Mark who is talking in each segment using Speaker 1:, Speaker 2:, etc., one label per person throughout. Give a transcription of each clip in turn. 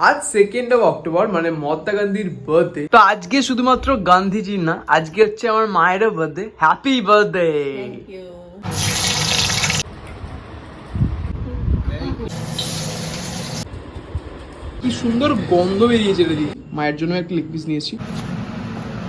Speaker 1: আজ second of October মানে মহাত্মা গান্ধীর বার্থডে তো আজকে শুধুমাত্র গান্ধীজির না আজকে হচ্ছে আমার মায়েরও বার্থডে হ্যাপি বার্থডে কি সুন্দর গন্ধ বেরিয়েছে দিদি। মায়ের জন্য একটা লেগ পিস নিয়েছি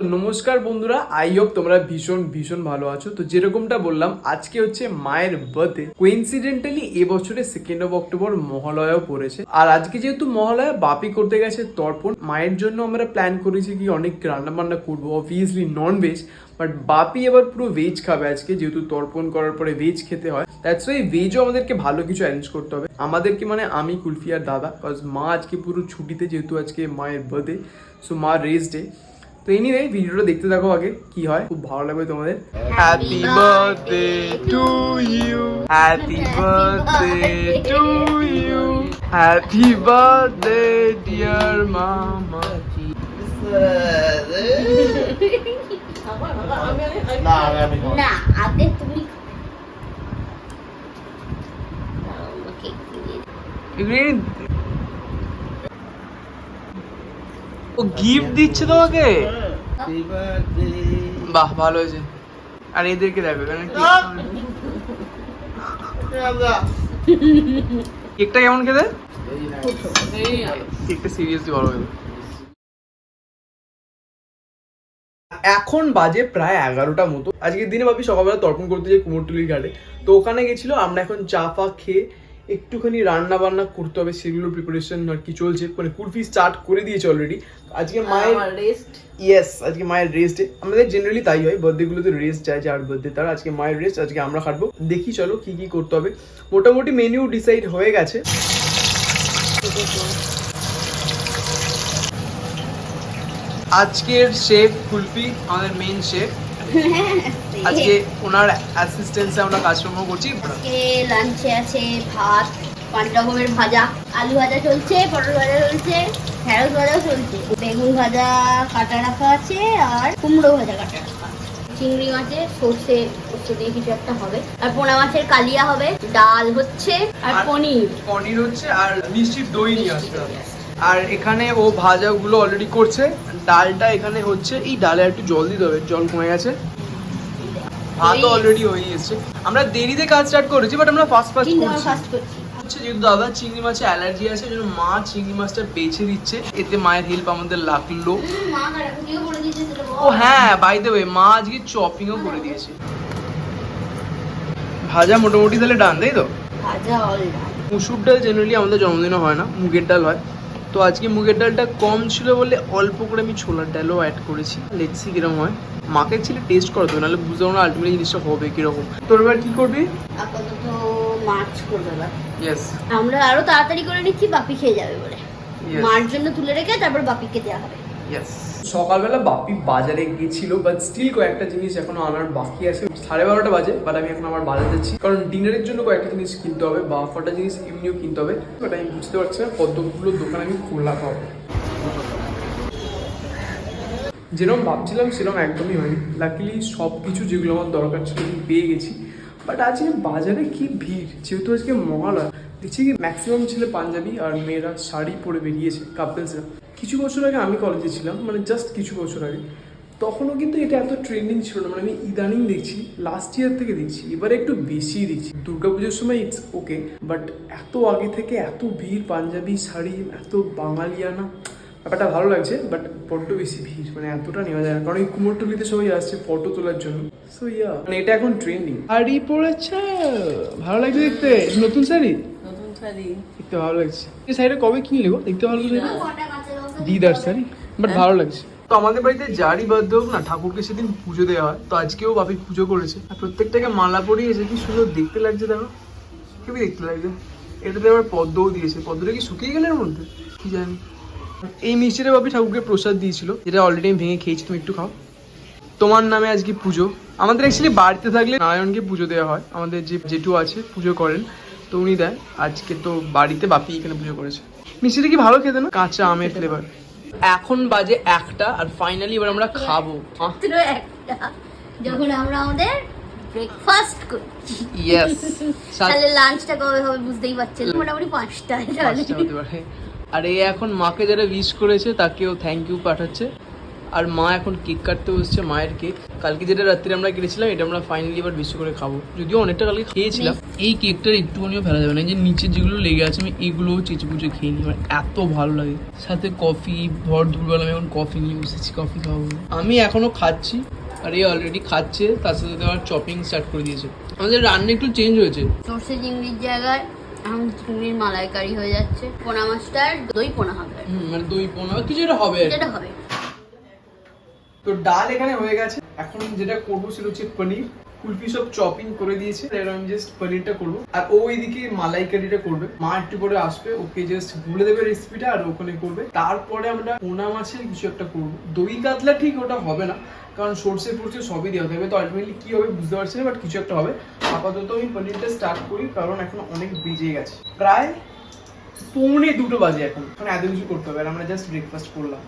Speaker 1: নমস্কার বন্ধুরা আই হোপ তোমরা ভীষণ ভীষণ ভালো আছো। তো যেরকমটা বললাম, আজকে হচ্ছে মায়ের বার্থডে কোইন্সিডেন্টালি এবছরে সেকেন্ড অফ অক্টোবর মহালয়াও পড়েছে। আর আজকে যেহেতু মহালয়া, বাপি করতে গেছে তর্পণ। মায়ের জন্য আমরা প্ল্যান করেছি কি অনেক রান্না বান্না করব obviously non veg but Bapi এবার পুরো ভেজ খাবে আজকে, যেহেতু তর্পণ করার পরে ভেজ খেতে হয়। দ্যাটস ওয়াই ভেজও আমাদেরকে ভালো কিছু অ্যারেঞ্জ করতে হবে। আমাদেরকে মানে আমি, কুলফি আর দাদা কজ মা আজকে পুরো ছুটিতে যেহেতু আজকে মায়ের বার্থডে সো মা রেস ডে তো এনিওয়ে ভিডিওটা দেখতে থাকো আগে কি হয় খুব ভালো লাগবে তোমাদের। Happy birthday to you happy birthday to you happy birthday dear মামা
Speaker 2: না আমি না।
Speaker 3: না আগে তুমি আমাকে একটু দিয়ে দাও।
Speaker 1: ও গিফট দিচ্ছে তোমাকে? বাহ, ভালো হয়েছে। আর এদেরকে দেখো এখানে কেকটা কেমন খেতে কেকটা সিরিয়াসলি হয়েছে এখন বাজে প্রায় এগারোটা মতো। আজকের দিনে ভাবি সকালবেলা তর্পণ করতে যাই কুমোরটুলির ঘাটে। তো ওখানে গেছিল, আমরা এখন চা ফা খেয়ে একটুখানি রান্না বান্না করতে হবে, সেগুলোর প্রিপারেশন আর কি চলছে। মানে কুলফি স্টার্ট করে দিয়েছে অলরেডি আজকে মায়ের
Speaker 2: rest.
Speaker 1: ইয়েস আজকে মায়ের রেস্ট ডে আমাদের জেনারেলি তাই হয় বার্থডে গুলোতে রেস্ট যার বার্থডে তার। আজকে মায়ের রেস্ট আজকে আমরা খাটবো। দেখি চলো কি কি করতে হবে। মোটামুটি মেনু ডিসাইড হয়ে গেছে। আজকের শেফ কুলফি আমাদের মেইন শেফ আজকে ওনার অ্যাসিস্ট্যান্সে আমরা কাজকর্ম করছি।
Speaker 3: আজকে লাঞ্চে আছে ভাত পাঁচ রকমের ভাজা আলু ভাজা চলছে পটল ভাজা চলছে। ঢেঁড়স ভাজাও চলছে। বেগুন ভাজা কাটা রাখা আছে আর কুমড়ো ভাজা কাটা রাখা চিংড়ি মাছের সর্ষে দিয়ে কিছু একটা হবে। আর পোনা মাছের কালিয়া হবে ডাল হচ্ছে আর পনির।
Speaker 1: পনির হচ্ছে আর মিষ্টির দই নিয়ে আসতে হবে। আর এখানে ও ভাজাগুলো অলরেডি করছে। ডালটা এখানে হচ্ছে এই ডালে একটু জল দিতে হবে জল কমে গেছে।
Speaker 3: হয়ে
Speaker 1: অলরেডি হয়ে এসেছে আমরা দেরিতে কাজ স্টার্ট করেছি বাট আমরা ফাস্ট ফাস্ট করছি। হচ্ছে যেহেতু দাদা চিংড়ি মাছে অ্যালার্জি আছে জন্য মা চিংড়ি মাছটা বেছে দিচ্ছে এতে মায়ের হেল্প আমাদের লাগল। ও হ্যাঁ বাই দ্য ওয়ে মা আজকে চপিংও করে দিয়েছে। ভাজা মোটামুটি তাহলে ডান তাই তো? মুসুর ডাল জেনারেলি আমাদের জন্মদিনে হয় না মুগের ডাল হয়। তো আজকে মুগের ডালটা কম ছিল বলে অল্প করে আমি ছোলার ডালও অ্যাড করেছি। লেটসি কীরকম হয়। মাকে ছিল টেস্ট করো তো নাহলে বুঝতে পারব না আলটিমেটলি জিনিসটা হবে কীরকম। তোর এবার কি করবি?
Speaker 3: আপাতত মাছ করবে আমরা আরও তাড়াতাড়ি করে নিচ্ছি বাপি খেয়ে যাবে বলে। মার জন্য তুলে রেখে তারপর বাপিকে দেওয়া হবে।
Speaker 1: সকালবেলা বাপি বাজারে গেছিল বাট স্টিল কয়েকটা জিনিস এখনও আনার বাকি আছে। সাড়ে বারোটা বাজে বাট আমি এখন আমার বাজার যাচ্ছি। কারণ ডিনারের জন্য কয়েকটা জিনিস কিনতে হবে বা কটা জিনিস এমনিও কিনতে হবে বাট আমি বুঝতে পারছি না কতগুলো দোকান আমি খোলা পাবো। যেরকম ভাবছিলাম সেরকম একদমই হয়নি। লাকিলি সব কিছু যেগুলো আমার দরকার ছিল আমি পেয়ে গেছি। বাট আজকে বাজারে কি ভিড়? যেহেতু আজকে মহালয়া দেখছি কি ম্যাক্সিমাম ছেলে পাঞ্জাবি আর মেয়েরা শাড়ি পরে বেরিয়েছে কাপলসরা কিছু বছর আগে আমি কলেজে ছিলাম মানে জাস্ট কিছু বছর আগে। তখনও কিন্তু এটা এত ট্রেন্ডিং ছিল না মানে আমি ইদানিং দেখছি লাস্ট ইয়ার থেকে দেখছি, এবারে একটু বেশিই দেখছি। দুর্গাপুজোর সময় ইটস ওকে বাট এত আগে থেকে এত ভিড় পাঞ্জাবি, শাড়ি, এত বাঙালিয়ানা ব্যাপারটা ভালো লাগছে বাট বড্ড বেশি ভিড় মানে এতটা নেওয়া যায় না। কারণ এই কুমোরটুলিতে সবাই আসছে ফটো তোলার জন্য। সো ইয়া মানে এটা এখন ট্রেন্ডিং শাড়ি পরেছে। ভালো লাগছে দেখতে। নতুন শাড়ি?
Speaker 2: নতুন শাড়ি।
Speaker 1: দেখতে ভালো লাগছে। এই শাড়িটা কবে কিনলে গো? দেখতে ভালো লাগছে। দিদার শাড়ি? বাট ভালো লাগছে। তো আমাদের বাড়িতে যারই বার্থডে হোক না ঠাকুরকে সেদিন পুজো দেওয়া হয়। তো আজকেও বাপি পুজো করেছে। আর প্রত্যেকটাকে মালা পরিয়েছে কি সুন্দর দেখতে লাগছে দেখো। খুবই দেখতে লাগছে? এটাতে আবার পদ্মও দিয়েছে। পদ্মটা কি শুকিয়ে গেলে এর মধ্যে? কি জানি। এই মিষ্টিটা বাপি ঠাকুরকে প্রসাদ দিয়েছিল যেটা অলরেডি আমি ভেঙে খেয়েছি তুমি একটু খাও। তোমার নামে আজকে পুজো। আমাদের অ্যাকচুয়ালি বাড়িতে থাকলে নারায়ণকে পুজো দেওয়া হয়। আমাদের যে জেঠু আছে পুজো করেন। তো উনি দেয় আজকে তো বাড়িতে বাপি এখানে পুজো করেছে। মিষ্টিটা কি ভালো খেতে না? কাঁচা আমের ফ্লেভার এখন বাজে একটা আর ফাইনালি এবার আমরা খাব।
Speaker 3: একটা। যখন আমরা আমাদের ব্রেকফাস্ট করছি।
Speaker 1: ইয়েস
Speaker 3: তাহলে লাঞ্চটা কবে হবে বুঝতেই পারছেন মোটামুটি পাঁচটায়। তাহলে
Speaker 1: আর এ এখন মাকে যারা উইশ করেছে তাকেও থ্যাংক ইউ পাঠাচ্ছে। আর মা এখন কেক কাটতে বসছে মায়ের কেক কালকে যেটা রাত্রে আমরা কেটেছিলাম এটা আমরা ফাইনালি এবার বেশি করে খাব। যদিও অনেকটা কালকে খেয়েছিলাম। এই কেকটার একটুখানিও ফেলা যাবে না। এই যে নিচে যেগুলো লেগে আছে আমি এগুলোও চেঁচে পুচে খেয়ে নিই। আমার এত ভালো লাগে। সাথে কফি ভর দুপুরবেলা আমি এখন কফি নিয়ে বসেছি কফি খাব। আমি এখনও খাচ্ছি। আর এই অলরেডি খাচ্ছে তার সাথে সাথে আবার চপিং স্টার্ট করে দিয়েছে। আমাদের রান্না একটু চেঞ্জ হয়েছে।
Speaker 3: সর্ষে চিংড়ির জায়গায় এখন চিংড়ির মালাইকারি হয়ে যাচ্ছে পোনা মাছটার দই পোনা হবে।
Speaker 1: মানে দই পোনা কিছু হবে।
Speaker 3: হবে।
Speaker 1: তো ডাল এখানে হয়ে গেছে। এখন যেটা করব সেটা হচ্ছে পনির। কুলফি সব চপিং করে দিয়েছে। আমি জাস্ট পনিরটা করব। আর ও ওইদিকে মালাই কারিটা করবে। মা একটু পরে আসবে। ওকে জাস্ট বলে দেবে রেসিপিটা আর ওখানে করবে। তারপরে আমরা পোনা মাছের কিছু একটা করব। দই কাতলা ঠিক ওটা হবে না। কারণ সর্ষে ফর্ষে সবই দেওয়া থাকবে তো আলটিমেটলি কি হবে বুঝতে পারছি না বাট কিছু একটা হবে। আপাতত আমি পনিরটা স্টার্ট করি, কারণ এখন অনেক বেজে গেছে। প্রায় পৌনে দুটো বাজে এখন। এখন এত কিছু করতে হবে, আর আমরা জাস্ট ব্রেকফাস্ট করলাম।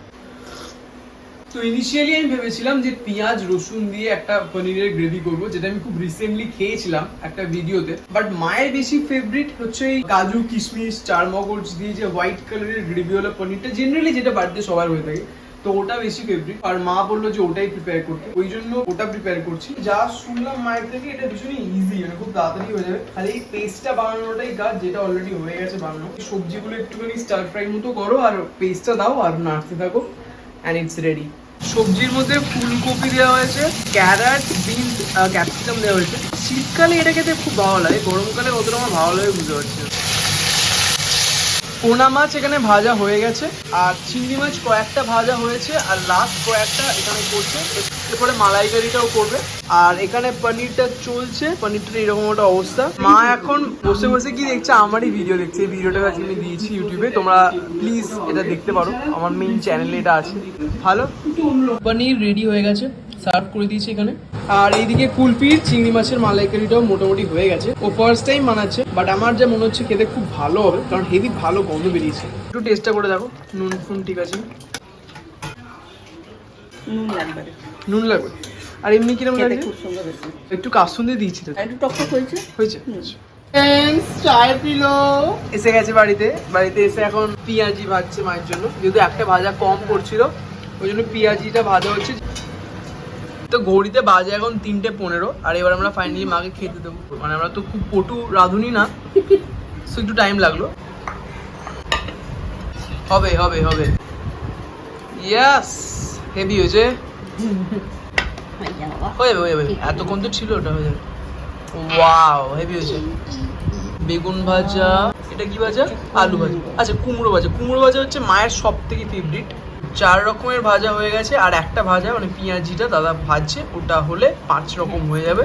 Speaker 1: তো ইনিশিয়ালি আমি ভেবেছিলাম যে পেঁয়াজ, রসুন দিয়ে একটা পনিরের গ্রেভি করব, যেটা আমি খুব রিসেন্টলি খেয়েছিলাম একটা ভিডিওতে বাট মায়ের বেশি ফেভারিট হচ্ছে এই কাজু, কিশমিশ চার মগজ দিয়ে যে হোয়াইট কালারের গ্রেভিওয়ালা পনিরটা জেনারেলি যেটা বাড়িতে সবার হয়ে থাকে। তো ওটা বেশি ফেভারিট আর মা বলল যে ওটাই প্রিপেয়ার করতে। ওই জন্য ওটা প্রিপেয়ার করছি। যা শুনলাম মায়ের থেকে, এটা ভীষণই ইজি মানে খুব তাড়াতাড়ি হয়ে যাবে। খালি এই পেস্টটা বানানোটাই কাজ যেটা অলরেডি হয়ে গেছে বানানো। সবজিগুলো একটুখানি স্টার ফ্রাই মতো করো, আর পেস্টটা দাও, আর নাড়তে থাকো অ্যান্ড ইটস রেডি সবজির মধ্যে ফুলকপি দেওয়া হয়েছে ক্যারট বিনস ক্যাপসিকাম দেওয়া হয়েছে। শীতকালে এটা খেতে খুব ভালো লাগে, গরমকালে অতটা আমার ভালো লাগে বুঝতে পারছি। পোনা মাছ এখানে ভাজা হয়ে গেছে, আর চিংড়ি মাছ কয়েকটা ভাজা হয়েছে, আর লাস্ট কয়েকটা এখানে করছে। এরপরে মালাইকারিটাও করবে। আর এখানে পনিরটা চলছে পনিরটা এরকম একটা অবস্থা। মা এখন বসে বসে কি দেখছে? আমারই ভিডিও দেখছে। এই ভিডিওটা আজকে আমি দিয়েছি ইউটিউবে তোমরা প্লিজ এটা দেখতে পারো। আমার মেইন চ্যানেলে এটা আছে। ভালো? পনির রেডি হয়ে গেছে। সার্ভ করে দিয়েছি এখানে। আর এইদিকে কুলপির চিংড়ি মাছের মালাইকারিটাও মোটামুটি হয়ে গেছে। ও ফার্স্ট টাইম বানাচ্ছে বাট আমার যা মনে হচ্ছে খেতে খুব ভালো হবে কারণ হেভি ভালো গন্ধ বেরিয়েছে। একটু টেস্টটা করে দেখো নুন ফুন ঠিক আছে?
Speaker 2: নুন লাগবে।
Speaker 1: নুন লাগবে? আর এমনি কীরকম লাগছে?
Speaker 2: খুব সুন্দর
Speaker 1: একটু কাসুন দিয়ে দিয়েছি তো।
Speaker 2: একটু টকটক হয়েছে?
Speaker 1: হয়েছে?
Speaker 2: চায় পিলো।
Speaker 1: এসে গেছে বাড়িতে। বাড়িতে এসে এখন পিঁয়াজি ভাজছে মায়ের জন্য। যেহেতু একটা ভাজা কম পড়ছিল ওই জন্য পিঁয়াজিটা ভাজা হচ্ছে। তো ঘড়িতে বাজে এখন তিনটে পনেরো, আর এবার আমরা ফাইনালি মাকে খেতে দেবো। মানে আমরা তো খুব পটু রাঁধুনি না সো একটু টাইম লাগল। হবে হবে হবে। ইয়াস হেভি হয়েছে।
Speaker 3: হয়ে যাবে
Speaker 1: হয়ে যাবে। এতক্ষণ তো ছিল, ওটা হয়ে যাবে। ওয়াও হেভি হয়েছে। বেগুন ভাজা, এটা কি ভাজা? আলু ভাজা। আচ্ছা কুমড়ো ভাজা। কুমড়ো ভাজা হচ্ছে মায়ের সব থেকে ফেভারিট চার রকমের ভাজা হয়ে গেছে, আর একটা ভাজা মানে পেঁয়াজিটা দাদা ভাজছে, ওটা হলে পাঁচ রকম হয়ে যাবে।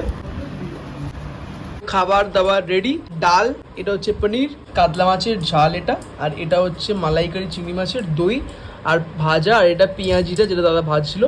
Speaker 1: খাবার দাবার রেডি ডাল, এটা হচ্ছে পনির, কাতলা মাছের ঝাল এটা, আর এটা হচ্ছে মালাইকারি চিংড়ি মাছের দই, আর ভাজা, আর এটা পেঁয়াজিটা যেটা দাদা ভাজছিল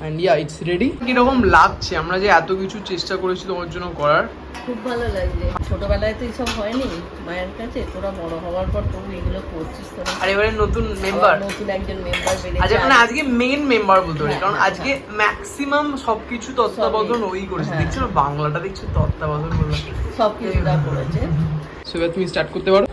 Speaker 1: অ্যান্ড ইয়া ইটস রেডি কীরকম লাগছে? আমরা যে এত কিছু চেষ্টা করেছি তোমার জন্য করার।
Speaker 2: খুব ভালো লাগছে। ছোটবেলায় তো এইসব হয়নি মায়ের কাছে তোরা বড় হওয়ার পর তুমি এগুলো করছিস তোরা
Speaker 1: আর এবারে নতুন মেম্বার
Speaker 2: নতুন একজন মেম্বার
Speaker 1: আচ্ছা মানে আজকে মেইন মেম্বার বলতে পারি।
Speaker 2: হ্যাঁ,
Speaker 1: কারণ
Speaker 2: হ্যাঁ,
Speaker 1: আজকে ম্যাক্সিমাম সবকিছু তত্ত্বাবধান ওই করেছে।
Speaker 2: হ্যাঁ।
Speaker 1: দেখছ না বাংলাটা দেখছ তত্ত্বাবধান বললাম।
Speaker 2: সব কিছুটা করেছে।
Speaker 1: সো তুমি স্টার্ট করতে পারো।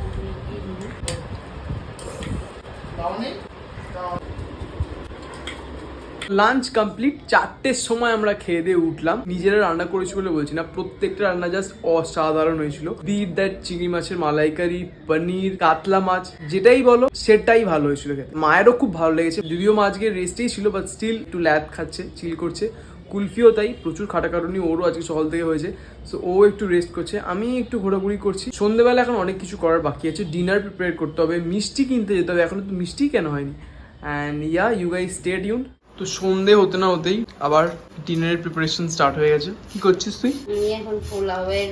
Speaker 1: লাঞ্চ কমপ্লিট চারটের সময় আমরা খেয়ে দিয়ে উঠলাম। নিজেরা রান্না করেছি বলে বলছি না, প্রত্যেকটা রান্না জাস্ট অসাধারণ হয়েছিল। বিট দ্যাট চিংড়ি মাছের মালাইকারি, পনির, কাতলা মাছ, যেটাই বলো, সেটাই ভালো হয়েছিল মায়েরও খুব ভালো লেগেছে। যদিও মা রেস্টেই ছিল বাট স্টিল একটু ল্যাদ খাচ্ছে চিল করছে। কুলফিও তাই, প্রচুর খাটাখাটুনি, ওরও আজকে সকাল থেকে হয়েছে। সো ও একটু রেস্ট করছে। আমি একটু ঘোরাঘুরি করছি। সন্ধ্যেবেলা এখন অনেক কিছু করার বাকি আছে। ডিনার প্রিপেয়ার করতে হবে, মিষ্টি কিনতে যেতে হবে। এখনও তো মিষ্টি কেন হয়নি। অ্যান্ড ইয়া ইউ গাই স্টেডিউন তো সন্ধে হতে না হতেই আবার ডিনারের প্রিপারেশন স্টার্ট হয়ে গেছে। কি করছিস তুই?
Speaker 3: আমি এখন পোলাওয়ের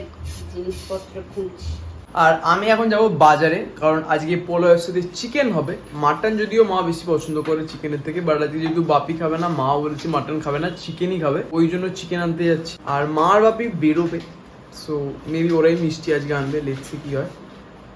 Speaker 3: জিনিসপত্র খুঁজছি।
Speaker 1: আর আমি এখন যাব বাজারে কারণ আজকে পোলাওয়ের সাথে চিকেন হবে। মাটন যদিও মা বেশি পছন্দ করে চিকেনের থেকে বাট আজকে যেহেতু বাপি খাবে না মা বলেছে মাটন খাবে না চিকেনই খাবে। ওই জন্য চিকেন আনতে যাচ্ছি। আর মা আর বাপি বেরোবে সো মেবি ওরাই মিষ্টি আজকে আনবে লেটসি কি হয়।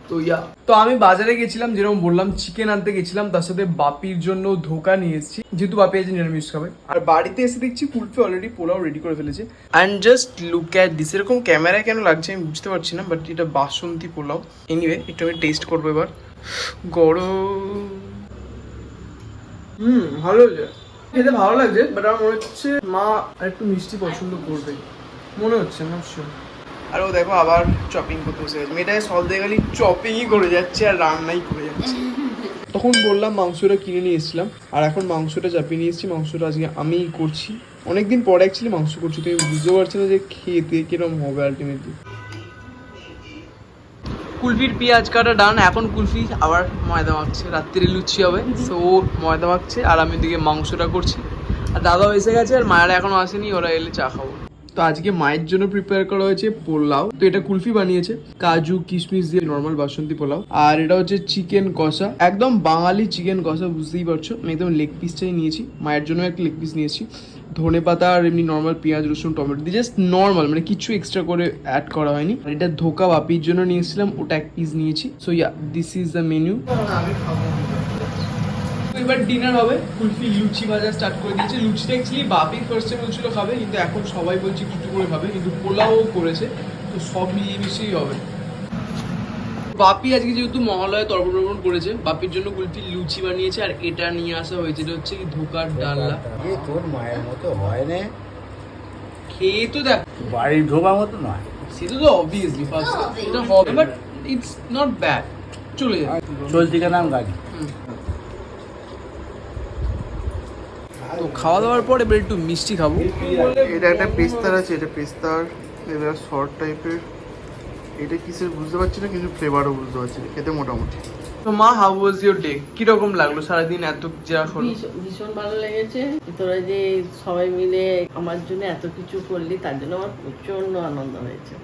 Speaker 1: তো ইয়া। তো আমি বাজারে গেছিলাম, যেরকম বললাম চিকেন আনতে গেছিলাম, তার সাথে বাপির জন্য ধোকা নিয়ে এসেছি। যেহেতু বাপি আজ নিরামিষ খাবে। আর বাড়িতে এসে দেখছি কুলফি অলরেডি পোলাও রেডি করে ফেলেছে। And just look at this এরকম ক্যামেরায় কেন লাগছে আমি বুঝতে পারছি না বাট এটা বাসন্তী পোলাও। এনিওয়ে একটু আমি টেস্ট করব এবার। গরম। হুম, ভালো হয়েছে। খেতে ভালো লাগছে বাট আমার মনে হচ্ছে মা একটু মিষ্টি পছন্দ করবে। মনে হচ্ছে না আর ও দেখো আবার চপিং করতে বসে গেছে। মেয়েটাকে সল দিয়ে গেলে চপিংই করে যাচ্ছে আর রান্নাই করে যাচ্ছে। তখন বললাম, মাংসটা কিনে নিয়ে এসেছিলাম। আর এখন মাংসটা চাপিয়ে নিয়ে এসেছি। মাংসটা আজকে আমিই করছি। অনেকদিন পরে অ্যাকচুয়ালি মাংস করছি, তুমি বুঝতে পারছি না যে খেতে কিরম হবে আলটিমেটলি কুলফির পেঁয়াজ কাটা ডান এখন কুলফি আবার ময়দা মাখছে। রাত্রিরে লুচি হবে সো ও ময়দা মাখছে আর আমি ওদিকে মাংসটা করছি। আর দাদাও এসে গেছে আর মায়েরা এখনও আসেনি, ওরা এলে চা খাব। তো আজকে মায়ের জন্য প্রিপেয়ার করা হয়েছে পোলাও। তো এটা কুলফি বানিয়েছে। কাজু, কিশমিশ দিয়ে নর্মাল বাসন্তী পোলাও। আর এটা হচ্ছে চিকেন কষা। একদম বাঙালি চিকেন কষা, বুঝতেই পারছ? আমি একদম লেগ পিসটাই নিয়েছি। মায়ের জন্য একটা লেগ পিস নিয়েছি। ধনে পাতা আর এমনি নর্মাল পেঁয়াজ, রসুন, টমেটো দিয়ে জাস্ট নর্মাল মানে কিছু এক্সট্রা করে অ্যাড করা হয়নি। আর এটা ধোকা বাপির জন্য নিয়েছিলাম ওটা এক পিস নিয়েছি। So yeah this is the menu এবার ডিনার হবে। কুলফি লুচি ভাজা স্টার্ট করে দিয়েছে। লুচিটা অ্যাকচুয়ালি বাপি ফার্স্টে বলছিল খাবে কিন্তু এখন সবাই বলছে একটু একটু করে খাবে কিন্তু পোলাও করেছে তো সব মিলিয়ে মিশিয়েই হবে। বাপি আজকে যেহেতু মহালয়ে তর্পণ করেছে বাপির জন্য কুলফি লুচি বানিয়েছে আর এটা নিয়ে আসা হয়েছে এটা হচ্ছে কি ধোকার ডালনা।
Speaker 4: তোর মায়ের মতো হয় না।
Speaker 1: খেয়ে তো দেখ।
Speaker 4: বাড়ির ঢোকা মতো নয়।
Speaker 1: সেটা তো অবভিয়াসলি ফার্স্ট
Speaker 3: হবে।
Speaker 1: এটা হবে বাট ইটস নট ব্যাড চলে যাবে
Speaker 4: চলতি নাম গাড়ি
Speaker 1: তো খাওয়া দাওয়ার পর এবার একটু মিষ্টি খাব। এটা একটা পেস্তার আছে এটা পেস্তার এবার শর্ট টাইপের। এটা কিসের বুঝতে পারছি না কিন্তু ফ্লেভারও বুঝতে পারছি না খেতে মোটামুটি। তো মা হাউ ওয়াজ ইউর ডে কীরকম লাগল সারাদিন এত যা হলো?
Speaker 2: ভীষণ- ভীষণ ভালো লেগেছে। তোরা যে সবাই মিলে আমার জন্য এত কিছু করলি তার জন্য আমার প্রচণ্ড আনন্দ হয়েছে।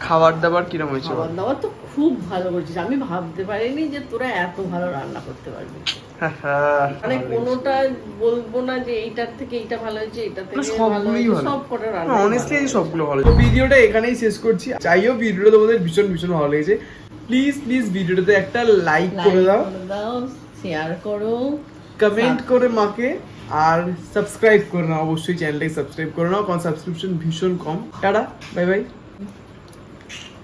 Speaker 1: খাবার দাবার কীরকম হয়েছে?
Speaker 2: খাবার দাবার তো খুব ভালো করছিস। আমি ভাবতে পারিনি যে তোরা এত ভালো রান্না করতে পারবি। মানে কোনোটা বলব না যে এইটার থেকে এইটা ভালো হয়েছে এইটা থেকে
Speaker 1: সবগুলোই ভালো।
Speaker 2: সব কটা রান্না
Speaker 1: অনেস্টলি সবগুলো ভালো তো ভিডিওটা এখানেই শেষ করছি। চাই হোক ভিডিওটা তোমাদের ভীষণ ভীষণ ভালো লেগেছে। প্লিজ প্লিজ ভিডিওটাতে একটা লাইক করে দাও।
Speaker 2: দাও শেয়ার করো।
Speaker 1: কমেন্ট করে মাকে আর সাবস্ক্রাইব করে নাও। অবশ্যই চ্যানেলটাকে সাবস্ক্রাইব করে নাও কারণ সাবস্ক্রিপশন ভীষণ কম। Tata bye bye